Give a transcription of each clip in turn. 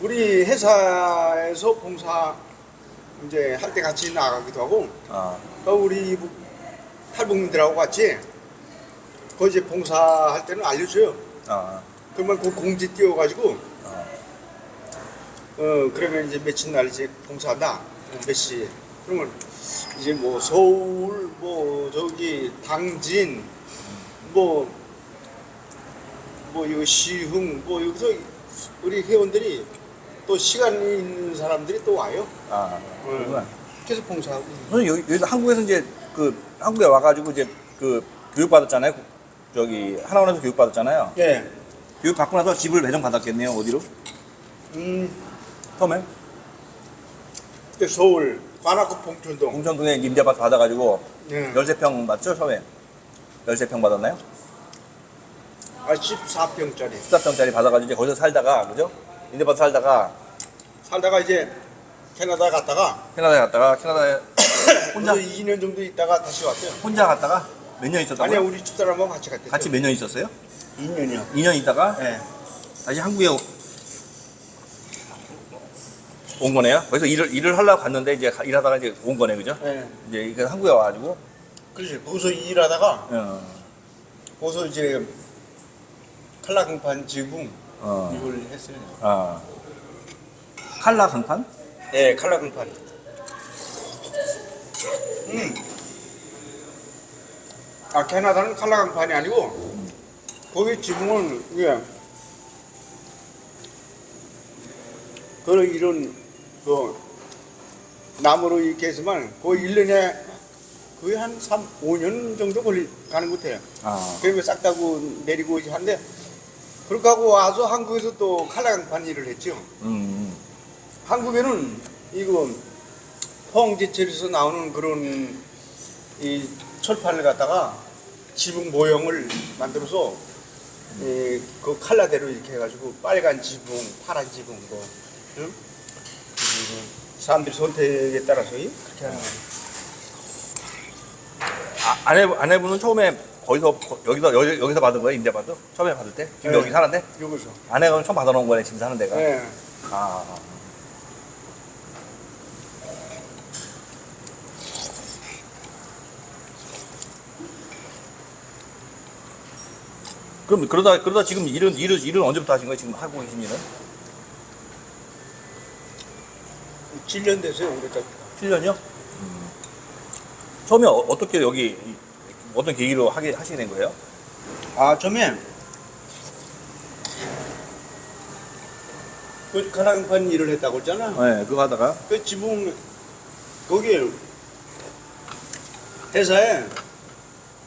우리 회사에서 봉사 이제 할 때 같이 나가기도 하고 아, 또 우리 이북 탈북민들하고 같이 그 이제 봉사할 때는 알려줘요. 아, 그러면 그 공지 띄워가지고 아. 어 그러면 이제 며칠 날 이제 봉사한다 어, 몇 시에 그러면 이제 뭐 서울 뭐 저기 당진 뭐뭐 이거 시흥 뭐 여기서 우리 회원들이 또 시간 있는 사람들이 또 와요. 아, 그렇구나. 계속 봉사하고. 선생님 여기, 여기 한국에서 이제 그 한국에 와가지고 이제 그 교육 받았잖아요. 저기 하나원에서 교육 받았잖아요. 예. 교육 받고 나서 집을 매정 받았겠네요. 어디로? 음, 처음에 그때 서울 관악구 봉천동. 공천동에 임대아파트 받아가지고 예. 13평 맞죠? 처음에 13평 받았나요? 아 14평짜리. 14평짜리 받아가지고 이제 거기서 살다가 그죠? 임대아파트 살다가 살다가 이제 캐나다 갔다가 캐나다에 갔다가 캐나다에 혼자 2년 정도 있다가 다시 왔어요. 혼자 갔다가 몇 년 아니야 있었다고요? 우리 집사람하고 같이 갔대요. 같이 몇 년 있었어요? 2년이요. 2년 있다가 예. 다시 한국에 오- 온 거네요. 거기서 일을 일을 하려고 갔는데 이제 가- 일하다가 이제 온 거네, 그죠? 예. 이제 이게 한국에 와가지고 그렇지. 거기서 일하다가 어, 거기서 이제 칼라강판 지붕 어, 이걸 했어요. 아 칼라 강판? 네, 칼라강판. 음. 아 캐나다는 칼라강판이 아니고 거기 지붕은 이게 그 이런 그 나무로 이렇게 해서만 거의 1년에 거의 한 3, 5년 정도 걸리 가는 것 같아요. 아, 그러면 싹 다고 내리고 이제 한데 그렇게 하고 와서 한국에서 또 칼라강판 일을 했죠. 음, 한국에는 이거 포항제철에서 나오는 그런 이 철판을 갖다가 지붕 모형을 만들어서 이, 그 칼라대로 이렇게 해가지고 빨간 지붕, 파란 지붕 뭐 응? 그 사람들이 선택에 따라서 이- 그렇게 하는 거예요. 아, 아내 아내분은 처음에 거기서 거- 여기서 여기, 여기서 받은 거예요 임대아파트? 처음에 받을 때? 지금 네. 여기 사는데? 여기서. 아내가 처음 받아놓은 거네 지금 사는 데가. 네. 아, 그럼 그러다 그러다 지금 일은 일은 일은 언제부터 하신 거예요? 지금 하고 계신 일은? 7년 됐어요, 올해까지. 7년이요? 처음에 어, 떻게 여기 이- 어떤 계기로 하게 하시게 된 거예요? 아, 처음에 그 가랑판 일을 했다고 했잖아. 네, 그거 하다가 그 지붕 거기 회사에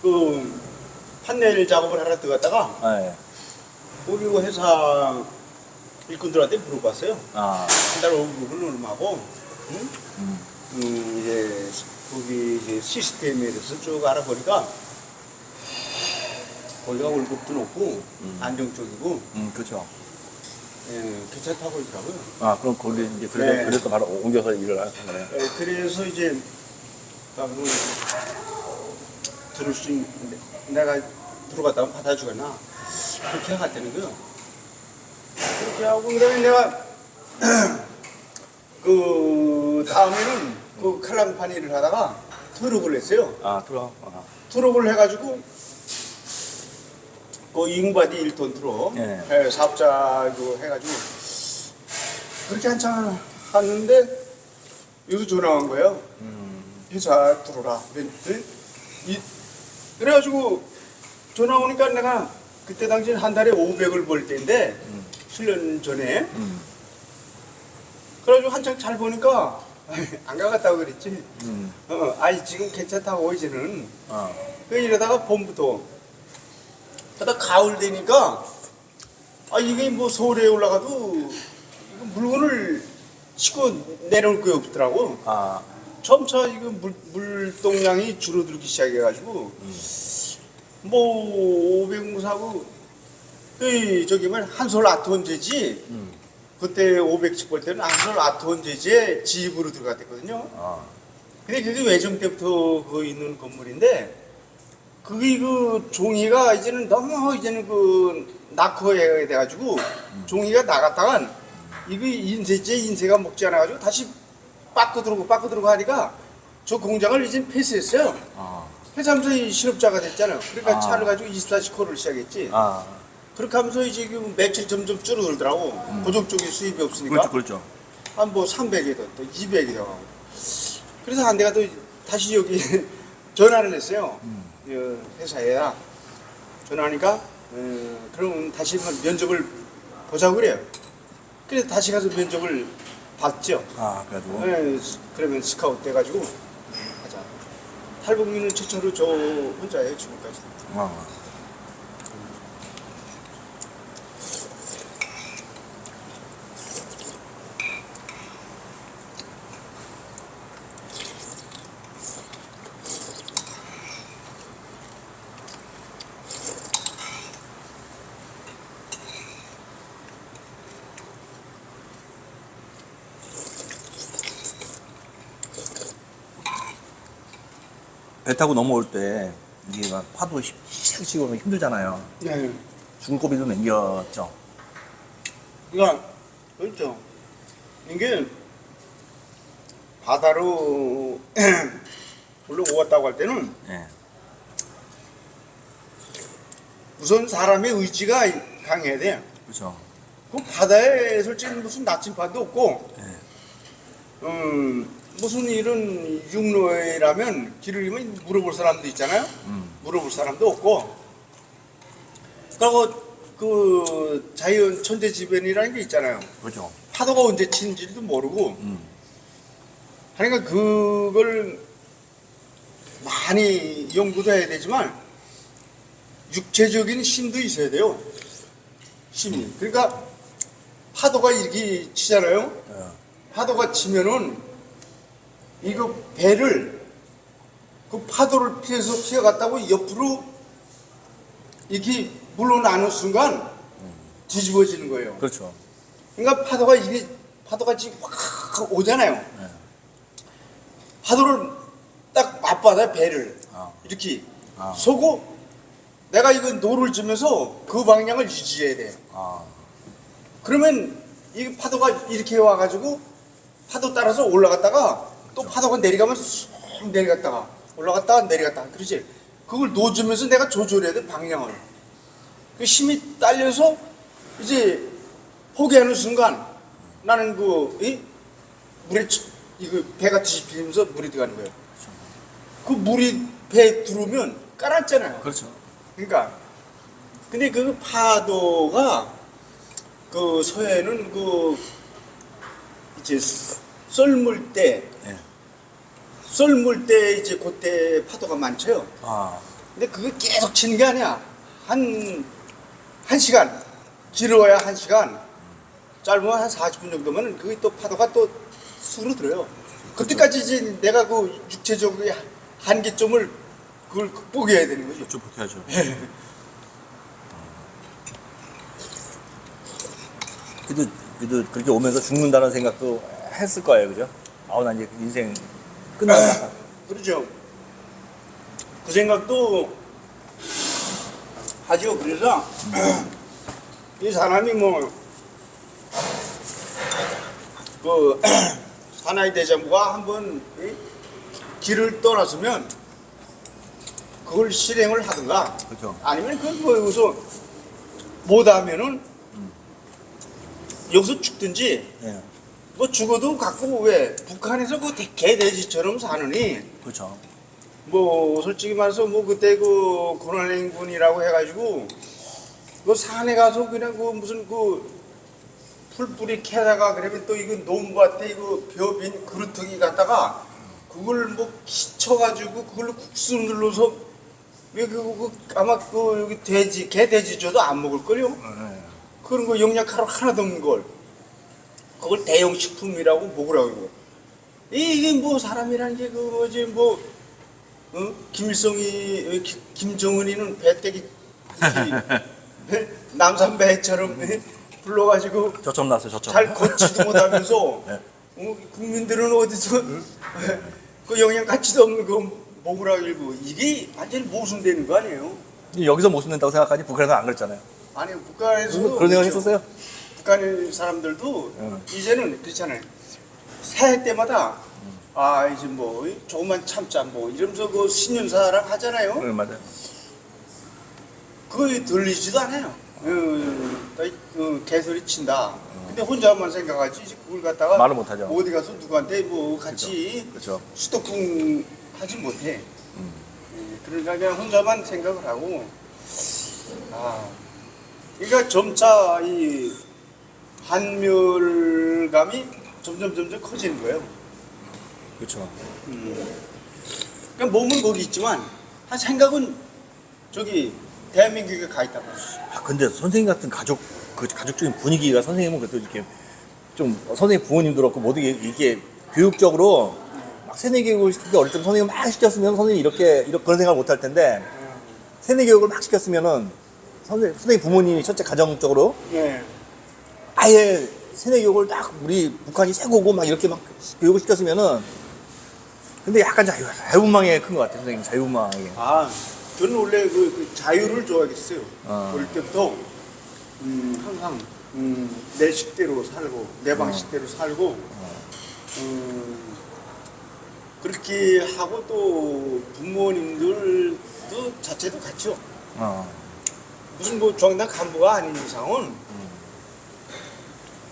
그 판넬 작업을 하러 들어갔다가 네. 거기 그 회사 일꾼들한테 물어봤어요. 아, 한달 월급을 얼마고, 응? 음, 음, 이제 거기 이제 시스템에 대해서 쭉 알아보니까 거기가 월급도 높고 음. 안정적이고 음, 그렇죠. 예, 괜찮다고 하더라고요. 아, 그럼 거기 이제 그래서 네. 그래서 바로 옮겨서 일을 하는 거네요. 예, 그래서 이제 나는 들을 수 있는 내가 들어갔다가 받아주거나 그렇게 하겠다는 거요. 그렇게 하고 그다음에 내가 그 다음에는 그 칼랑판 일을 하다가 트럭을 했어요. 아, 들어. 아, 트럭을 해가지고 그 잉바디 1톤 트럭 예. 예, 사업자 그 해가지고 그렇게 한참 하는데 여기서 전화 온 거예요. 음, 회사 들어라. 그랬더니 이- 그래가지고 전화 오니까 내가 그때 당시 한 달에 500을 벌 때인데 음, 7년 전에 음, 그래가지고 한창 잘 보니까 안 가겠다고 그랬지. 음, 어, 아니 지금 괜찮다고 이제는. 아, 그 이러다가 봄부터. 하다 가을 되니까 아 이게 뭐 서울에 올라가도 이거 물건을 싣고 내려올 게 없더라고. 아, 점차 이거 물, 물동량이 줄어들기 시작해가지고. 뭐 500무 사고 그 저기 뭐 한솔 아트원제지? 음, 그때 500집 벌 때는 한솔 아트원제지에 지입으로 들어갔댔거든요. 아, 근데 그게 외정 때부터 그 있는 건물인데 그게 그 종이가 이제는 너무 이제는 그 낙후해 돼가지고 종이가 나갔다간 이거 인쇄제 인쇄가 먹지 않아가지고 다시 빠꾸 들어오고 빠꾸 들어오고 하니까 저 공장을 이제 폐쇄했어요. 아, 폐쇄하면서 이 실업자가 됐잖아요. 그러니까 아. 차를 가지고 24시 코를 시작했지. 아, 그렇게 하면서 이제 그 매출이 점점 줄어들더라고. 고정 쪽에 수입이 없으니까. 그렇죠, 그렇죠. 한 뭐 300이 더, 또 200이 더. 그래서 한 내가 또 다시 여기 전화를 했어요. 이 회사에야. 전화하니까, 어, 그럼 다시 한번 면접을 보자고 그래요. 그래서 다시 가서 면접을 봤죠. 아, 그래가지고. 네, 스- 그러면 스카우트 돼가지고 하자. 탈북민은 최초로 저 혼자예요, 지금까지. 아. 배 타고 넘어올 때 이게 막 파도 씩 치고 오면 힘들잖아요. 네. 중고비도 남겼죠. 그러니까 그렇죠. 이게 바다로 올라오갔다고 할 때는 예. 우선 사람의 의지가 강해야 돼요. 그렇죠. 그 바다에 솔직히 무슨 나침반도 없고, 예. 음, 무슨 이런 육로라면 길을 잃으면 물어볼 사람도 있잖아요. 음. 물어볼 사람도 없고, 그리고 그 자연 천재지변이라는 게 있잖아요. 그렇죠. 파도가 언제 치는지도 모르고, 음. 그러니까 그걸 많이 연구도 해야 되지만 육체적인 힘도 있어야 돼요. 힘이. 그러니까 파도가 이렇게 치잖아요. 예. 파도가 치면은 이거 배를 그 파도를 피해서 피해갔다고 옆으로 이렇게 물러나는 순간 뒤집어지는 거예요. 그렇죠. 그러니까 파도가 이게 파도가 지금 확 오잖아요. 예. 파도를 딱 맞받아 배를 아. 이렇게 아. 서고 내가 이거 노를 주면서 그 방향을 유지해야 돼. 아. 그러면 이 파도가 이렇게 와가지고 파도 따라서 올라갔다가 또 파도가 내려가면 쑥 내려갔다가 올라갔다가 내려갔다가 그러지. 그걸 놓주면서 내가 조절해야 돼 방향을. 그 힘이 딸려서 이제 포기하는 순간 나는 그 이? 물에 치- 이거 배가 뒤집히면서 물이 들어가는 거예요. 그 물이 배에 들어오면 깔았잖아요. 그렇죠. 그러니까 근데 그 파도가 그 서해는 그 이제 썰물 때 예. 썰물 때 이제 그때 파도가 많죠. 아. 근데 그게 계속 치는 게 아니야. 한, 한 시간. 길어야 한 시간. 짧으면 한 40분 정도면 그게 또 파도가 또 수그러들어요. 그때까지 이제 내가 그 육체적인 한계점을 그걸 극복해야 되는 거죠. 좀 버텨야죠. 그래도, 그래도 그렇게 오면서 죽는다는 생각도 했을 거예요, 그죠? 아우, 난 이제 인생 끝났다. 그렇죠. 그 생각도 하죠. 그래서 이 사람이 뭐, 그, 사나이 대장부가 한번 이 길을 떠났으면 그걸 실행을 하든가 그렇죠. 아니면 그걸 뭐 여기서 못하면은 여기서 죽든지 예. 뭐 죽어도 갖고 왜 북한에서 그 대- 개돼지처럼 사느니 그렇죠. 뭐 솔직히 말해서 뭐 그때 그 고난행군이라고 해가지고 그 산에 가서 그냥 그 무슨 그 풀뿌리 캐다가 그러면 또 이거 논밭에 이거 벼빈 그루터기 갖다가 그걸 뭐 키쳐가지고 그걸로 국수 눌러서 왜 그, 그 아마 그 여기 돼지 개 돼지 줘도 안 먹을 걸요. 예. 그런 거 영양가루 하나도 없는 걸 그걸 대형 식품이라고 먹으라고 그러고 이- 이게 뭐 사람이라는 게 그 뭐지 뭐 어? 김일성이 어, 기- 김정은이는 배때기 이- 남산 배처럼 불러가지고 저점 났어요, 저점. 잘 걷지도 못하면서 네. 어, 국민들은 어디서 그 영양 가치도 없는 거 먹으라고 일고 이게 완전히 모순되는 거 아니에요? 여기서 못 쓴다고 생각하니 북한에서 안 그랬잖아요. 아니 북한에서 그런 생각 했었어요? 북한 사람들도 응. 이제는 그렇잖아요. 새해 때마다 아 이제 뭐 조금만 참자 뭐 이러면서 그 신년사랑 하잖아요. 네, 맞아요. 그거 들리지도 않아요. 어, 어, 개소리 친다. 근데 혼자만 생각하지 이제 그걸 갖다가 말을 못하죠. 어디 가서 누구한테 뭐 같이 그렇죠. 수도쿵 하지 못해. 음. 예, 그러니까 그냥 혼자만 생각을 하고 아 그러니까 점차 이 한멸감이 점점 점점 커지는 거예요. 그렇죠. 음. 그러니까 몸은 거기 있지만 한 생각은 저기 대한민국에 가 있다고. 아, 근데 선생님 같은 가족 그 가족적인 분위기가 선생님은 그래도 이렇게 좀 선생님 부모님도 그렇고 모두 이게, 이게 교육적으로 막 세뇌 교육을 시키기 어릴 때 선생님 막 시켰으면 선생님 이렇게 이런 그런 생각을 못 할 텐데 세뇌 교육을 막 시켰으면은 선생님, 선생님 부모님이 첫째 가정적으로 네. 아예 세뇌 교육을 딱 우리 북한이 세고고 막 이렇게 막 교육을 시켰으면은 근데 약간 자유, 자유분방에 큰 것 같아요 선생님 자유분방하게 아, 저는 원래 그, 그 자유를 좋아했어요. 어. 어릴 때부터 음, 항상 음, 내 식대로 살고 내 방식대로 살고 음, 그렇게 하고 또 부모님들도 자체도 같죠. 어. 무슨 뭐 중앙당 간부가 아닌 이상은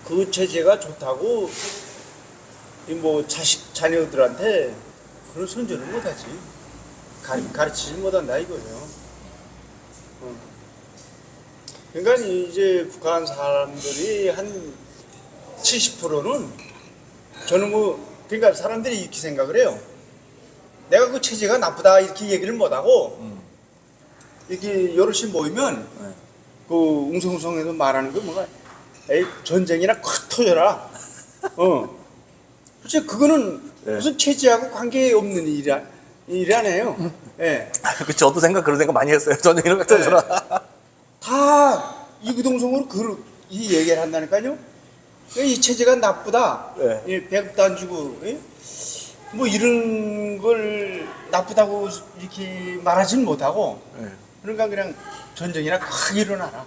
그 체제가 좋다고 이뭐 자식 자녀들한테 그런 선전을 못하지 가르, 가르치지 못한다 이거예요. 어. 그러니까 이제 북한 사람들이 한 70%는 저는 뭐 그러니까 사람들이 이렇게 생각을 해요. 내가 그 체제가 나쁘다 이렇게 얘기를 못하고 음. 이렇게 여럿이 모이면 네. 그 웅성웅성해서 말하는 거 뭐가 에이 전쟁이나 콱 터져라 어 솔직히 그거는 네. 무슨 체제하고 관계 없는 일이, 일이 아니에요 예. 그치 저도 생각 그런 생각 많이 했어요 저는 이런 거 네. 저런 다 이구동성으로 그, 이 얘기를 한다니까요 이 체제가 나쁘다 네. 예, 배급도 안 주고 예? 뭐 이런 걸 나쁘다고 이렇게 말하지는 못하고 네. 그러니까 그냥 전쟁이나 콱 일어나라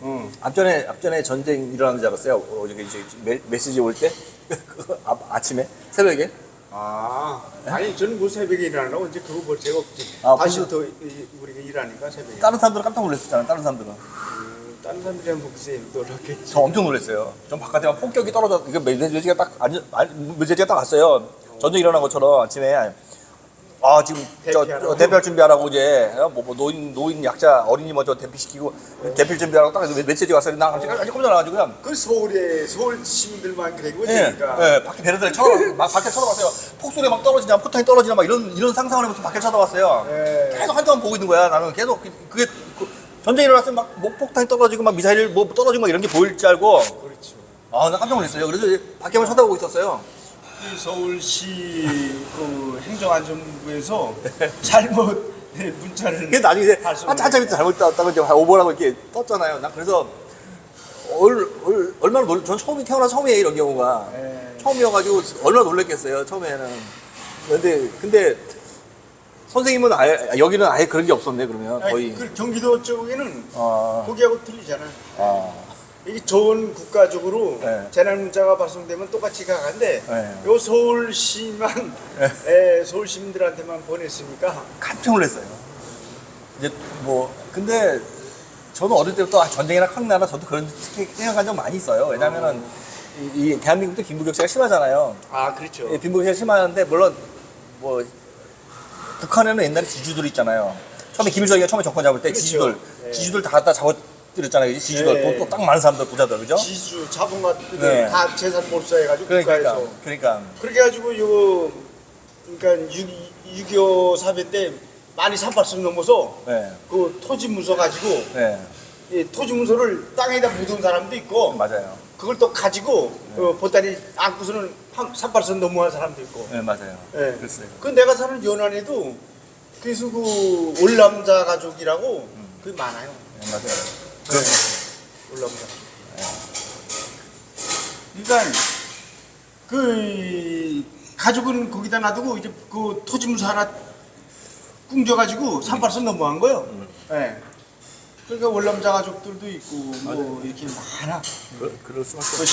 어. 앞전에 앞전에 전쟁 일어나는 줄 알았어요. 어, 저기 이제 메, 메시지 올 때 아, 아침에 새벽에 아, 아니 저는 뭐 새벽에 일어나라고 이제 그거 볼 제가 없지. 아, 다시부터 이- 우리가 일하니까 새벽에. 다른 사람들은 깜짝 놀랐었잖아요. 다른 사람들은 음, 다른 사람들이 한번 글쎄 놀랐겠지. 저 엄청 놀랐어요. 전 바깥에 막 폭격이 떨어져 이거 메시지가 딱 아니, 아니 메시지가 딱 왔어요. 전쟁 일어난 것처럼 아침에 아 지금 저, 대피하라고? 저 대피할 준비하라고 이제 어, 뭐, 뭐 노인 노인 약자 어린이 먼저 대피시키고 대필 준비하라고 딱 메- 메시지 왔어요. 나 갑자기 깜짝 놀라가지고 그냥 그 서울에 서울 시민들만 그러고 예, 그러니까. 예, 밖에 베란다에 쳐다, 막 밖에 쳐다봤어요. 폭소리 막 떨어지냐, 포탄이 떨어지냐, 막 이런 이런 상상을 하면서 밖에 쳐다봤어요. 예. 계속 한동안 보고 있는 거야. 나는 계속 그- 그게 그 전쟁이 일어났으면 막뭐 폭탄이 떨어지고 막 미사일 뭐 떨어지고 막 이런 게 보일 줄 알고 그렇죠. 아, 나 깜짝 놀랐어요. 그래서 밖에만 쳐다보고 있었어요. 이 서울시 그 행정안전부에서 잘못 문자를. 근데 나중에 이제 한참 한참 있다 잘못 떴다고 이제 오보라고 이렇게 떴잖아요. 나 그래서 얼, 얼, 얼마나 놀, 전 처음이 태어나 처음이에요 이런 경우가 예. 처음이어가지고 얼마나 놀랬겠어요 처음에는. 근데 근데 선생님은 아예 여기는 아예 그런 게 없었네 그러면 아니, 거의. 그 경기도 쪽에는 아, 거기하고 틀리잖아. 아, 이게 좋은 국가적으로 네. 재난 문자가 발송되면 똑같이 가는데 네. 요 서울시만 예, 서울 시민들한테만 보냈으니까 깜짝 놀랐어요. 이제 뭐 근데 저는 어릴 때부터 아, 전쟁이나抗나라 저도 그런 생각한 적 많이 있어요. 왜냐면은 이, 이 대한민국도 빈부격차가 심하잖아요. 아 그렇죠. 예, 빈부격차가 심하는데 물론 뭐 북한에는 옛날에 지주들 있잖아요. 처음에 김일성이가 처음에 정권 잡을 때 그렇죠. 지주들 네. 지주들 다 갖다 잡아 들였잖아요. 그지? 지주들 네. 또딱 많은 사람들 부자들 그죠? 지주 자본 같은 네. 다 재산 몰수해가지고 그러니까 국가에서 그러니까 그렇게 해가지고 요 그러니까 6.25 사변 때 많이 38선 넘어서 네, 그 토지 문서 가지고 네 이 토지 문서를 땅에다 묻은 사람도 있고 맞아요. 그걸 또 가지고 네. 어, 보따리 안고서는 38선 넘어간 사람도 있고 네 맞아요. 예. 그랬어요. 그 내가 사는 연안에도 그래서 그 올남자 가족이라고 그게 많아요. 네, 맞아요. 네. 올남자. 그러니까 그 가족은 거기다 놔두고 이제 그 토지문서 하나 꿍져가지고 38선 넘어간 거예요. 예. 그러니까 월남자 가족들도 있고 뭐 이렇게 많아. 그, 그럴 수밖에 없어.